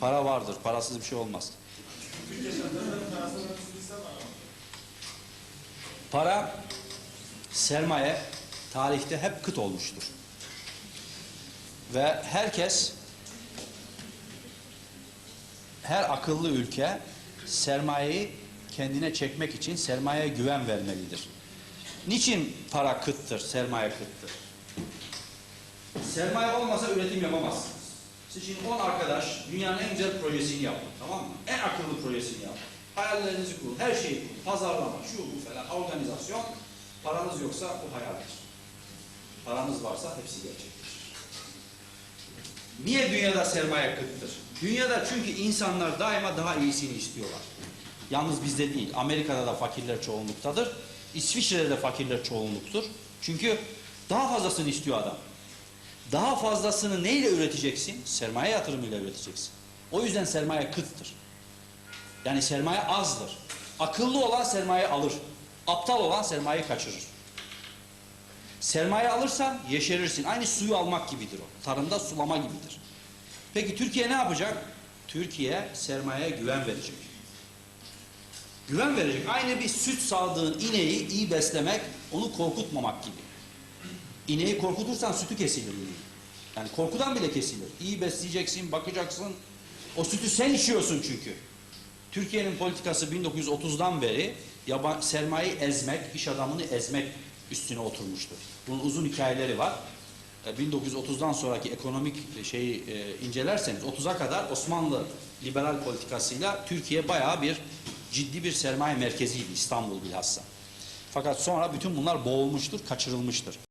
Para vardır. Parasız bir şey olmaz. Para, sermaye tarihte hep kıt olmuştur. Ve herkes her akıllı ülke sermayeyi kendine çekmek için sermayeye güven vermelidir. Niçin para kıttır, sermaye kıttır? Sermaye olmasa üretim yapamazsınız. Siz şimdi 10 arkadaş dünyanın en güzel projesini yapın, tamam mı? En akıllı projesini yapın. Hayallerinizi kurun, her şeyi kurun. Pazarlama, şu bu falan, organizasyon. Paranız yoksa bu hayaldir. Paranız varsa hepsi gerçektir. Niye dünyada sermaye kıttır? Dünyada çünkü insanlar daima daha iyisini istiyorlar. Yalnız bizde değil. Amerika'da da fakirler çoğunluktadır. İsviçre'de de fakirler çoğunluktur. Çünkü daha fazlasını istiyor adam. Daha fazlasını neyle üreteceksin? Sermaye yatırımıyla üreteceksin. O yüzden sermaye kıttır. Yani sermaye azdır. Akıllı olan sermaye alır. Aptal olan sermaye kaçırır. Sermaye alırsan yeşerirsin. Aynı suyu almak gibidir o. Tarımda sulama gibidir. Peki Türkiye ne yapacak? Türkiye sermayeye güven verecek. Güven verecek. Aynı bir süt sağdığın ineği iyi beslemek, onu korkutmamak gibi. İneği korkutursan sütü kesilir. Yani korkudan bile kesilir. İyi besleyeceksin, bakacaksın. O sütü sen içiyorsun çünkü. Türkiye'nin politikası 1930'dan beri yaban, sermayeyi ezmek, iş adamını ezmek üstüne oturmuştur. Bunun uzun hikayeleri var. E, 1930'dan sonraki ekonomik şeyi e, incelerseniz 30'a kadar Osmanlı liberal politikasıyla Türkiye bayağı bir ciddi bir sermaye merkeziydi İstanbul bilhassa. Fakat sonra bütün bunlar boğulmuştur, kaçırılmıştır.